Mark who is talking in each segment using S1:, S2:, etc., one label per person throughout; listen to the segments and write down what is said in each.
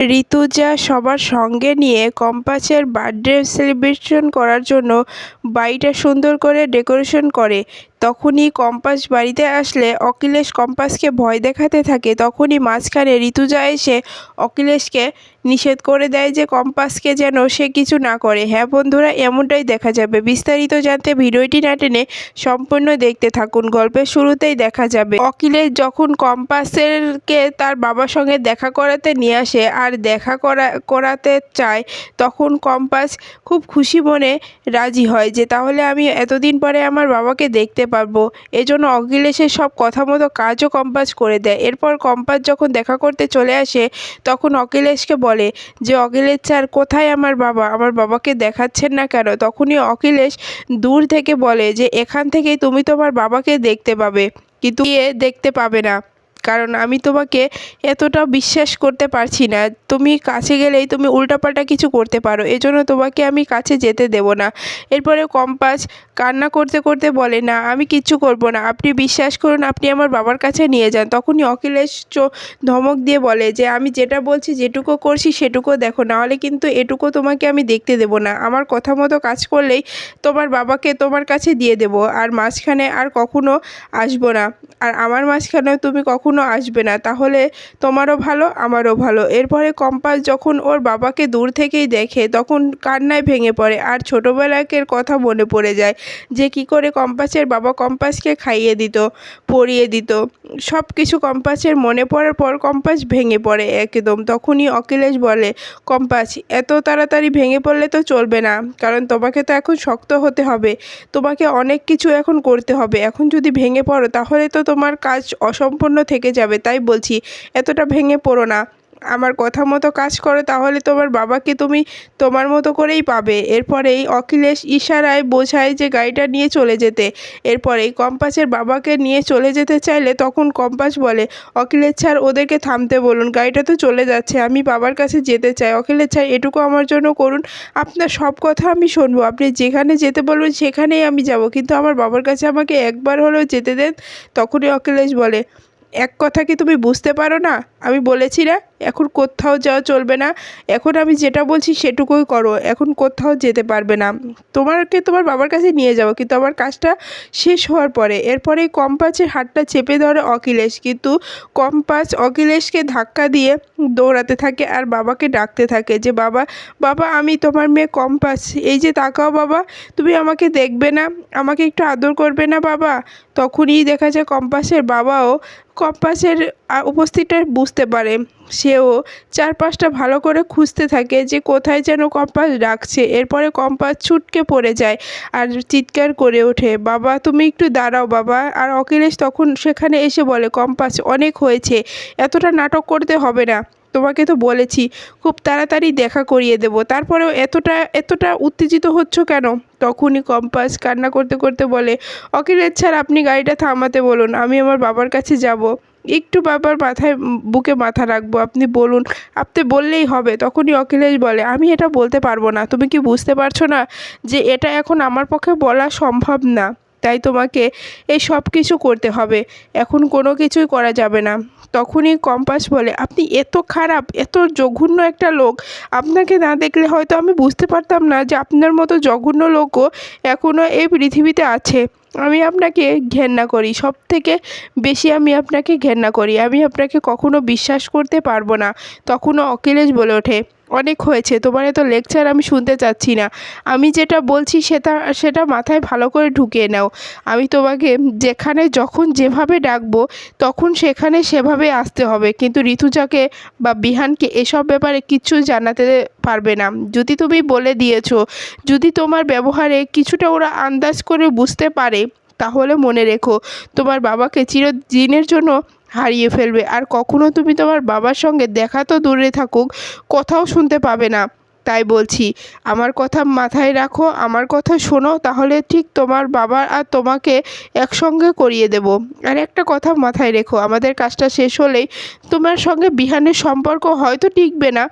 S1: ঋতুজা সবার সঙ্গে নিয়ে কম্পাসের বার্থডে সেলিব্রেশন করার জন্য বাড়িটা সুন্দর করে ডেকোরেশন করে। তখনই কম্পাস বাড়িতে আসলে অখিলেশ কম্পাসকে ভয় দেখাতে থাকে। তখনই মাঝখানে ঋতুজা এসে অখিলেশকে নিষেধ করে দেয় যে কম্পাসকে যেন সে কিছু না করে। হ্যাঁ বন্ধুরা, এমনটাই দেখা যাবে। বিস্তারিত জানতে ভিডিওটি না টেনে সম্পূর্ণ দেখতে থাকুন। গল্পের শুরুতেই দেখা যাবে, অখিলেশ যখন কম্পাসেরকে তার বাবার সঙ্গে দেখা করাতে নিয়ে আসে আর দেখা করা, করাতে চায়, তখন কম্পাস খুব খুশি মনে রাজি হয় যে, তাহলে আমি এতদিন পরে আমার বাবাকে দেখতে পারব। এজন্য অখিলেশের সব কথা মতো কাজও কম্পাস করে দেয়। এরপর কম্পাস যখন দেখা করতে চলে আসে, তখন অখিলেশকে বলে যে অখিলেশ স্যার, কোথায় আমার বাবা? আমার বাবাকে দেখাচ্ছেন না কেন? তখনই অখিলেশ দূর থেকে বলে যে, এখান থেকেই তুমি তোমার বাবাকে দেখতে পাবে। কিন্তু এ দেখতে পাবে না। কারণ আমি তোমাকে এতটা বিশ্বাস করতে পারছি না। তুমি কাছে গেলেই তুমি উল্টাপাল্টা কিছু করতে পারো। এজন্য তোমাকে আমি কাছে যেতে দেব না। এরপরে কম্পাস কান্না করতে করতে বলে, না, আমি কিচ্ছু করব না। আপনি বিশ্বাস করুন, আপনি আমার বাবার কাছে নিয়ে যান। তখনই অখিলেশ ধমক দিয়ে বলে যে, আমি যেটা বলছি, যেটুকু করছি সেটুকু দেখো। নাহলে কিন্তু এটুকু তোমাকে আমি দেখতে দেব না। আমার কথা মতো কাজ করলেই তোমার বাবাকে তোমার কাছে দিয়ে দেব। আর মাঝখানে আর কখনো আসব না। আর আমার মাঝখানেও তুমি কখনো আসবে না। তাহলে তোমারও ভালো, আমারও ভালো। এরপরে কম্পাস যখন ওর বাবাকে দূর থেকেই দেখে, তখন কান্নায় ভেঙে পড়ে আর ছোটোবেলাকের কথা মনে পড়ে যায় যে কি করে কম্পাসের বাবা কম্পাসকে খাইয়ে দিত, পরিয়ে দিত। সব কিছু কম্পাসের মনে পড়ার পর কম্পাস ভেঙে পড়ে একদম। তখনই অখিলেশ বলে, কম্পাস, এত তাড়াতাড়ি ভেঙে পড়লে তো চলবে না, কারণ তোমাকে তো এখন শক্ত হতে হবে। তোমাকে অনেক কিছু এখন করতে হবে। এখন যদি ভেঙে পড়ো, তাহলে তো তোমার কাজ অসম্পূর্ণ থেকে যাবে, তাই বলছি, এতটা ভেঙে পড়ো না। আমার কথা মতো কাজ করো, তাহলে তোমার বাবাকে তুমি তোমার মতো করেই পাবে। এরপরেই অখিলেশ ইশারায় বোঝায় যে গাড়িটা নিয়ে চলে যেতে। এরপরেই কম্পাসের বাবাকে নিয়ে চলে যেতে চাইলে তখন কম্পাস বলে, অখিলেশ স্যার, ওদেরকে থামতে বলুন, গাড়িটা তো চলে যাচ্ছে, আমি বাবার কাছে যেতে চাই। অখিলেশ স্যার, এটুকু আমার জন্য করুন, আপনার সব কথা আমি শুনব। আপনি যেখানে যেতে বলবেন, সেখানেই আমি যাব। কিন্তু আমার বাবার কাছে আমাকে একবার হলেও যেতে দেন, তখনই অখিলেশ বলে এক কথা কি তুমি বুঝতে পারো না? আমি বলেছি না এখন কোথাও যাওয়া চলবে না। এখন আমি যেটা বলছি সেটুকুই করো। এখন কোথাও যেতে পারবে না। তোমাকে তোমার বাবার কাছে নিয়ে যাব। কিন্তু আমার কাজটা শেষ হওয়ার পরে। এরপরে কম্পাসের হাতটা চেপে ধরে অখিলেশ। কিন্তু কম্পাস অখিলেশকে ধাক্কা দিয়ে দৌড়াতে থাকে আর বাবাকে ডাকতে থাকে যে, বাবা বাবা, আমি তোমার মেয়ে কম্পাস। এই যে তাকাও বাবা, তুমি আমাকে দেখবে না। আমাকে একটু আদর করবে না বাবা? তখনই দেখা যায় কম্পাসের বাবাও কম্পাসের উপস্থিতিটা বুঝতে পারে। সেও চারপাশটা ভালো করে খুঁজতে থাকে যে কোথায় যেন কম্পাস ডাকছে। এরপরে কম্পাস ছুটকে পড়ে যায় আর চিৎকার করে ওঠে, বাবা, তুমি একটু দাঁড়াও বাবা। আর অখিলেশ তখন সেখানে এসে বলে, কম্পাস, অনেক হয়েছে, এতটা নাটক করতে হবে না। তোমাকে তো বলেছি, খুব তাড়াতাড়ি দেখা করিয়ে দেবো। তারপরেও এতটা এতটা উত্তেজিত হচ্ছ কেন? তখনই কম্পাস কান্না করতে করতে বলে, অখিলেশ স্যার, আপনি গাড়িটা থামাতে বলুন, আমি আমার বাবার কাছে যাব। একটু বাবার মাথায় বুকে মাথা রাখব। আপনি বলুন, আপনি বললেই হবে, তখনই অখিলেশ বলে, আমি এটা বলতে পারব না। তুমি কি বুঝতে পারছ না যে এটা এখন আমার পক্ষে বলা সম্ভব না? তাই তোমাকে এই সব কিছু করতে হবে। এখন কোনো কিছুই করা যাবে না। তখনই কম্পাস বলে, আপনি এত খারাপ, এত জঘন্য একটা লোক। আপনাকে না দেখলে হয়তো আমি বুঝতে পারতাম না যে আপনার মতো জঘন্য লোকও এখনও এই পৃথিবীতে আছে। আমি আপনাকে ঘেন্না করি। সব থেকে বেশি আমি আপনাকে ঘেন্না করি। আমি আপনাকে কখনো বিশ্বাস করতে পারব না। তখনও অখিলেশ বলে ওঠে অনেক হয়েছে। তোমার এত লেকচার আমি শুনতে চাচ্ছি না। আমি যেটা বলছি সেটা সেটা মাথায় ভালো করে ঢুকিয়ে নাও। আমি তোমাকে যেখানে যখন যেভাবে ডাকবো, তখন সেখানে সেভাবে আসতে হবে। কিন্তু ঋতুজাকে বা বিহানকে এসব ব্যাপারে কিছু জানাতে পারবে না। যদি তুমি বলে দিয়েছ, যদি তোমার ব্যবহারে কিছুটা ওরা আন্দাজ করে বুঝতে পারে, তাহলে মনে রেখো। তোমার বাবাকে চিরদিনের জন্য হারিয়ে ফেলবে। আর কখনো তুমি তোমার বাবার সঙ্গে দেখা তো দূরে থাকুক, কথাও শুনতে পাবে না। তাই বলছি, আমার কথা মাথায় রাখো, আমার কথা শোনো, তাহলে ঠিক তোমার বাবা আর তোমাকে একসঙ্গে করিয়ে দেব। আর একটা কথা মাথায় রেখো, আমাদের কাজটা শেষ হলেই তোমার সঙ্গে বিহানের সম্পর্ক হয়তো টিকবে না।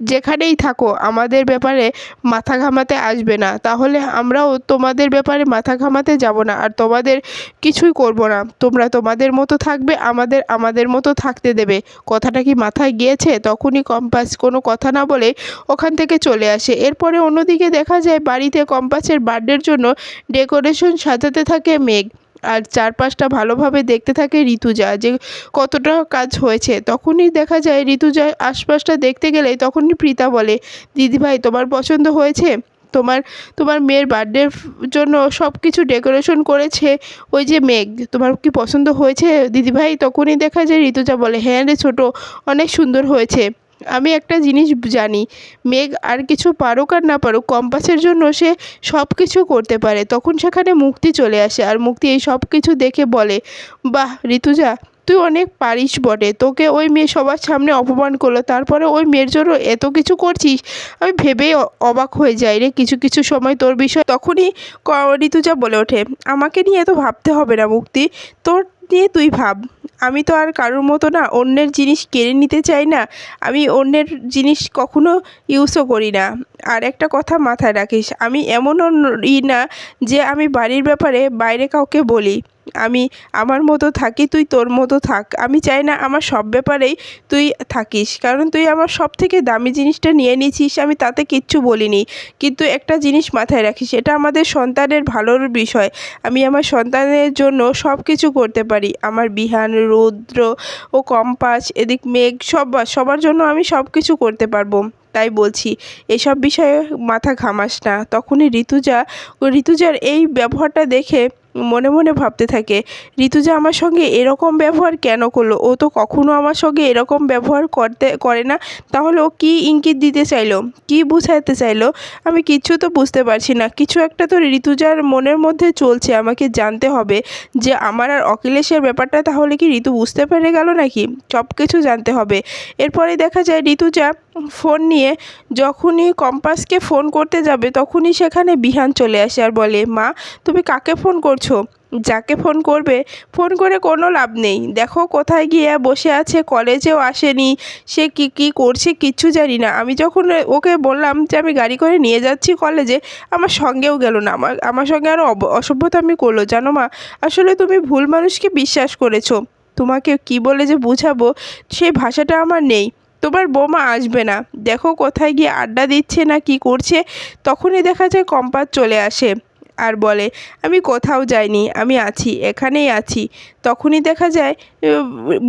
S1: যেখানেই থাকো, আমাদের ব্যাপারে মাথা ঘামাতে আসবে না। তাহলে আমরাও তোমাদের ব্যাপারে মাথা ঘামাতে যাব না আর তোমাদের কিছুই করব না। তোমরা তোমাদের মতো থাকবে, আমাদের আমাদের মতো থাকতে দেবে। কথাটা কি মাথায় গিয়েছে? তখনই কম্পাস কোনো কথা না বলে ওখান থেকে চলে আসে। এরপরে অন্যদিকে দেখা যায় বাড়িতে কম্পাসের বার্থডের জন্য ডেকোরেশন সাজাতে থাকে মেঘ। আর চারপাশটা ভালোভাবে দেখতে থাকে ঋতুজা যে কতটা কাজ হয়েছে। তখনই দেখা যায় ঋতুজা আশপাশটা দেখতে গেলে তখনই প্রীতা বলে দিদিভাই তোমার পছন্দ হয়েছে? তোমার তোমার মেয়ের বার্থডের জন্য সব কিছু ডেকোরেশন করেছে ওই যে মেঘ, তোমার কি পছন্দ হয়েছে? দিদিভাই তখনই দেখা যায় ঋতুজা বলে হ্যাঁ রে ছোটো, অনেক সুন্দর হয়েছে। আমি একটা জিনিস জানি, মেঘ আর কিছু পারুক আর না পারুক, কম্পাসের জন্য সে সব কিছু করতে পারে। তখন সেখানে মুক্তি চলে আসে আর মুক্তি এই সব কিছু দেখে বলে, বাহ, ঋতুজা, তুই অনেক পারিস বটে। তোকে ওই মেয়ে সবার সামনে অপমান করল, তারপরে ওই মেয়ের জন্য এত কিছু করছিস? আমি ভেবেই অবাক হয়ে যাই রে, কিছু কিছু সময় তোর বিষয় তখনই ঋতুজা বলে ওঠে, আমাকে নিয়ে এত ভাবতে হবে না মুক্তি। তোর নিয়ে তুই ভাব। আমি তো আর কারোর মতো না, অন্যের জিনিস কেড়ে নিতে চাই না। আমি অন্যের জিনিস কখনো ইউজও করি না। আর একটা কথা মাথায় রাখিস, আমি এমনও ই না যে আমি বাড়ির ব্যাপারে বাইরে কাউকে বলি। আমি আমার মতো থাকি, তুই তোর মতো থাক। আমি চাই না আমার সব ব্যাপারেই তুই থাকিস, কারণ তুই আমার সব থেকে দামি জিনিসটা নিয়ে নিয়েছিস, আমি তাতে কিচ্ছু বলিনি। কিন্তু একটা জিনিস মাথায় রাখিস, এটা আমাদের সন্তানের ভালোর বিষয়। আমি আমার সন্তানের জন্য সব কিছু করতে পারি। আমার বিহান, রৌদ্র ও কম্পাস, এদিক মেঘ, সব, সবার জন্য আমি সব কিছু করতে পারব। তাই বলছি, এসব বিষয়ে মাথা ঘামাস না। তখনই ঋতুজা, ও ঋতুজার এই ব্যবহারটা দেখে মনে মনে ভাবতে থাকে, ঋতুজা আমার সঙ্গে এরকম ব্যবহার কেন করল? ও তো কখনো আমার সঙ্গে এরকম ব্যবহার করতে, করে না। তাহলে ও কী ইঙ্গিত দিতে চাইলো? কী বুঝাতে চাইলো? আমি কিচ্ছু তো বুঝতে পারছি না। কিছু একটা তো ঋতুজার মনের মধ্যে চলছে, আমাকে জানতে হবে যে আমার আর অখিলেশের ব্যাপারটা তাহলে কি ঋতু বুঝতে পেরে গেল নাকি? সব কিছু জানতে হবে। এরপরে দেখা যায়, ঋতুজা ফোন নিয়ে যখনই কম্পাসকে ফোন করতে যাবে, তখনই সেখানে বিহান চলে আসে আর বলে, মা, তুমি কাকে ফোন করছ? যাকে ফোন করবে, ফোন করে কোনো লাভ নেই। দেখো কোথায় গিয়ে বসে আছে, কলেজেও আসেনি, সে কি কি করছে কিচ্ছু জানি না। আমি যখন ওকে বললাম যে, আমি গাড়ি করে নিয়ে যাচ্ছি কলেজে, আমার সঙ্গেও গেল না। আমার আমার সঙ্গে আরও অসভ্যতা আমি করল। জানো মা, আসলে তুমি ভুল মানুষকে বিশ্বাস করেছ। তোমাকে কি বলে যে বুঝাবো, সেই ভাষাটা আমার নেই। তোমার বৌমা আসবে না। দেখো কোথায় গিয়ে আড্ডা দিচ্ছে না কি করছে, তখনই দেখা যায় কম্পাস চলে আসে আর বলে, আমি কোথাও যাইনি, আমি আছি, এখানেই আছি। তখনই দেখা যায়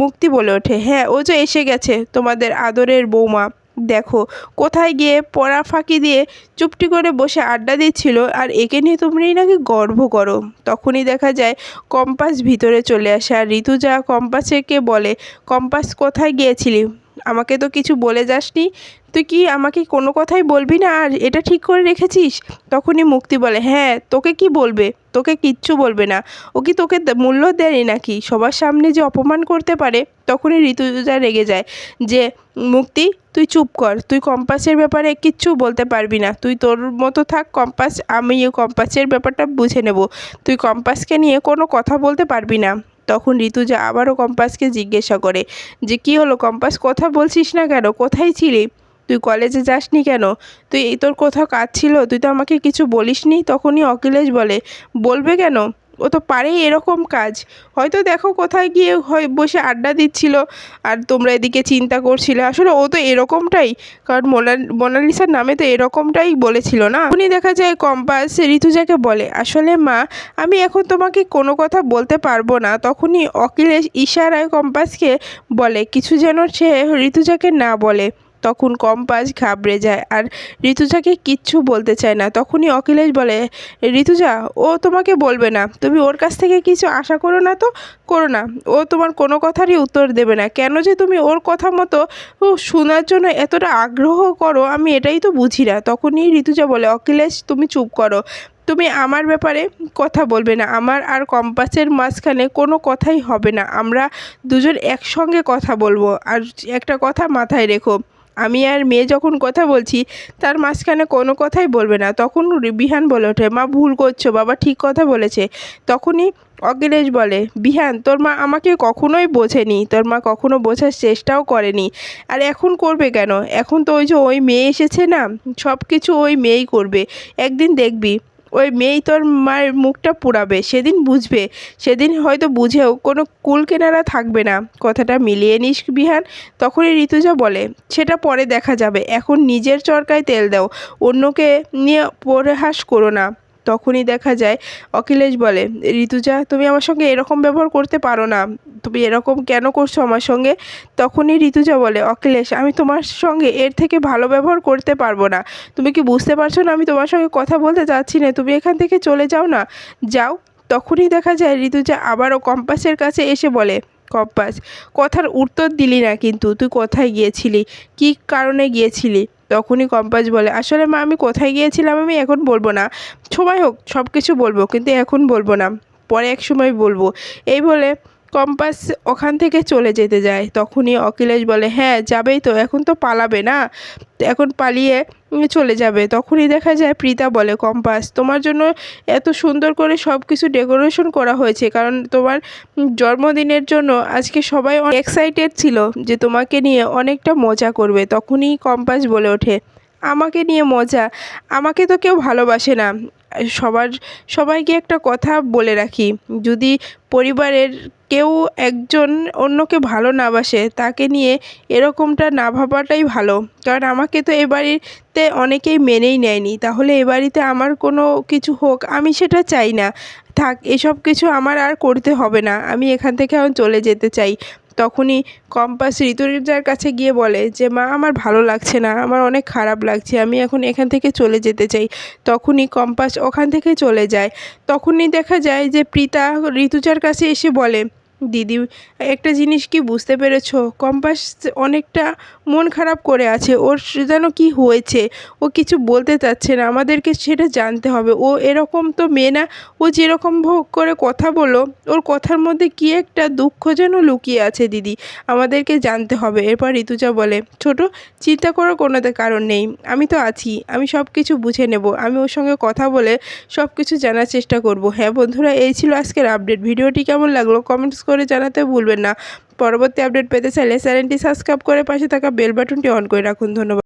S1: মুক্তি বলে ওঠে হ্যাঁ ও যে এসে গেছে, তোমাদের আদরের বৌমা। দেখো, কোথায় গিয়ে পড়া ফাঁকি দিয়ে চুপটি করে বসে আড্ডা দিচ্ছিল, আর একে নিয়ে তোমরাই নাকি গর্ব করো। তখনই দেখা যায়, কম্পাস ভিতরে চলে আসে, আর ঋতুজা কম্পাসকে বলে, কম্পাস, কোথায় গিয়েছিলি? আমাকে তো কিছু বলে যাসনি। তুই কি আমাকে কোনো কথাই বলবি না? আর এটা ঠিক করে রেখেছিস? তখনই মুক্তি বলে হ্যাঁ তোকে কি বলবে? তোকে কিচ্ছু বলবে না। ও কি তোকে মূল্য দেয়নি নাকি? সবার সামনে যে অপমান করতে পারে, তখনই ঋতুজা রেগে যায় যে, মুক্তি, তুই চুপ কর। তুই কম্পাসের ব্যাপারে কিচ্ছু বলতে পারবি না। তুই তোর মতো থাক, কম্পাস আমি কম্পাসের ব্যাপারটা বুঝে নেব। তুই কম্পাসকে নিয়ে কোনো কথা বলতে পারবি না। তখন ঋতুজা আবারও কম্পাসকে জিজ্ঞাসা করে যে, কি হলো কম্পাস? কথা বলছিস না কেন? কোথায় ছিলি? তুই কলেজে যাসনি কেন? তুই এই তোর কোথাও কাজ ছিল? তুই তো আমাকে কিছু বলিসনি? তখনই অখিলেশ বলে, বলবে কেন? ও তো পারেই এরকম কাজ। হয়তো দেখো কোথায় গিয়ে হয়, বসে আড্ডা দিচ্ছিল আর তোমরা এদিকে চিন্তা করছিলে। আসলে ও তো এরকমটাই, কারণ মোনা মোনালিসার নামে তো এরকমটাই বলেছিল না? উনি দেখা যায় কম্পাস ঋতুজাকে বলে, আসলে মা, আমি এখন তোমাকে কোনো কথা বলতে পারব না। তখনই অখিলেশ ইশারায় কম্পাসকে বলে, কিছু যেন সে ঋতুজাকে না বলে। তখন কম্পাস ঘাবড়ে যায় আর ঋতুজাকে কিচ্ছু বলতে চায় না। তখনই অখিলেশ বলে, ঋতুজা, ও তোমাকে বলবে না। তুমি ওর কাছ থেকে কিছু আশা করো না তো? করো না। ও তোমার কোনো কথারই উত্তর দেবে না। কেন যে তুমি ওর কথা মতো শোনার জন্য এতটা আগ্রহ করো, আমি এটাই তো বুঝি না। তখনই ঋতুজা বলে, অখিলেশ, তুমি চুপ করো। তুমি আমার ব্যাপারে কথা বলবে না। আমার আর কম্পাসের মাঝখানে কোনো কথাই হবে না। আমরা দুজন একসঙ্গে কথা বলব। আর একটা কথা মাথায় রেখো। আমি আর মেয়ে যখন কথা বলছি, তার মাঝখানে কোনো কথাই বলবে না। তখন বিহান বলে ওঠে, মা, ভুল করছ, বাবা ঠিক কথা বলেছে। তখনই অখিলেশ বলে, বিহান, তোর মা আমাকে কখনোই বোঝেনি। তোর মা কখনো বোঝার চেষ্টাও করেনি। আর এখন করবে কেন? এখন তো ওই যে ওই মেয়ে এসেছে না সব কিছু ওই মেয়েই করবে। একদিন দেখবি। ওই মেয়ে তোর মায়ের মুখটা পুড়াবে, সেদিন বুঝবে। সেদিন হয়তো বুঝেও কোনো কুল কেনারা থাকবে না। কথাটা মিলিয়ে নিস বিহান, তখনই ঋতুজা বলে, সেটা পরে দেখা যাবে। এখন নিজের চরকায় তেল দাও। অন্যকে নিয়ে পরহাস করো না। তখনই দেখা যায়। অখিলেশ বলে, ঋতুজা, তুমি আমার সঙ্গে এরকম ব্যবহার করতে পারো না। তুমি এরকম কেন করছ আমার সঙ্গে? তখনই ঋতুজা বলে, অখিলেশ, আমি তোমার সঙ্গে এর থেকে ভালো ব্যবহার করতে পারব না। তুমি কি বুঝতে পারছ না আমি তোমার সঙ্গে কথা বলতে চাচ্ছি না? তুমি এখান থেকে চলে যাও না। যাও। তখনই দেখা যায় ঋতুজা আবারও কম্পাসের কাছে এসে বলে, কম্পাস, কথার উত্তর দিলি না কিন্তু। তুই কোথায় গিয়েছিলি? কী কারণে গিয়েছিলি? তখনই কম্পাস বলে, আসলে মা, আমি কোথায় গিয়েছিলাম আমি এখন বলব না। সময় হোক সব কিছু বলব, কিন্তু এখন বলব না। পরে এক সময় বলব। এই বলে কম্পাস ওখান থেকে চলে যেতে যায়। তখনই অখিলেশ বলে হ্যাঁ যাবেই তো, এখন তো পালাবে না। এখন পালিয়ে চলে যাবে। তখনই দেখা যায় প্রীতা বলে, কম্পাস, তোমার জন্য এত সুন্দর করে সব কিছু ডেকোরেশন করা হয়েছে, কারণ তোমার জন্মদিনের জন্য আজকে সবাই এক্সাইটেড ছিল যে তোমাকে নিয়ে অনেকটা মজা করবে। তখনই কম্পাস বলে ওঠে, আমাকে নিয়ে মজা? আমাকে তো কেউ ভালোবাসে না। সবার, সবাইকে একটা কথা বলে রাখি। যদি পরিবারের কেউ একজন অন্যকে ভালো না বাসে, তাকে নিয়ে এরকমটা না ভাবাটাই ভালো। কারণ আমাকে তো এ বাড়িতে অনেকেই মেনেই নেয়নি। তাহলে এ বাড়িতে আমার কোনো কিছু হোক, আমি সেটা চাই না। থাক, এসব কিছু আমার আর করতে হবে না। আমি এখান থেকে এখন চলে যেতে চাই। তখনই কম্পাস ঋতুজার কাছে গিয়ে বলে যে, মা, আমার ভালো লাগছে না, আমার অনেক খারাপ লাগছে, আমি এখন এখান থেকে চলে যেতে চাই। তখনই কম্পাস ওখান থেকে চলে যায়। তখনই দেখা যায় যে, প্রীতা ঋতুজার কাছে এসে বলে দিদি, একটা জিনিস কি বুঝতে পেরেছ? কম্পাস অনেকটা মন খারাপ করে আছে, ওর যেন কি হয়েছে? ও কিছু বলতে চাচ্ছে না, আমাদেরকে সেটা জানতে হবে। ও এরকম তো মেয়ে না, ও যেরকম ভোগ করে কথা বলো, ওর কথার মধ্যে কি একটা দুঃখ যেন লুকিয়ে আছে দিদি? আমাদেরকে জানতে হবে। এরপর ঋতুজা বলে, ছোট, চিন্তা করার কোনো কারণ নেই। আমি তো আছি, আমি সব কিছু বুঝে নেব। আমি ওর সঙ্গে কথা বলে সব কিছু জানার চেষ্টা করব। হ্যাঁ বন্ধুরা, এই ছিল আজকের আপডেট ভিডিওটি কেমন লাগল? কমেন্টস করে জানাতে ভুলবেন না। পরবর্তী আপডেট পেতে চাইলে চ্যানেলটি সাবস্ক্রাইব করে পাশে থাকা বেল বাটনটি অন করে রাখুন। ধন্যবাদ।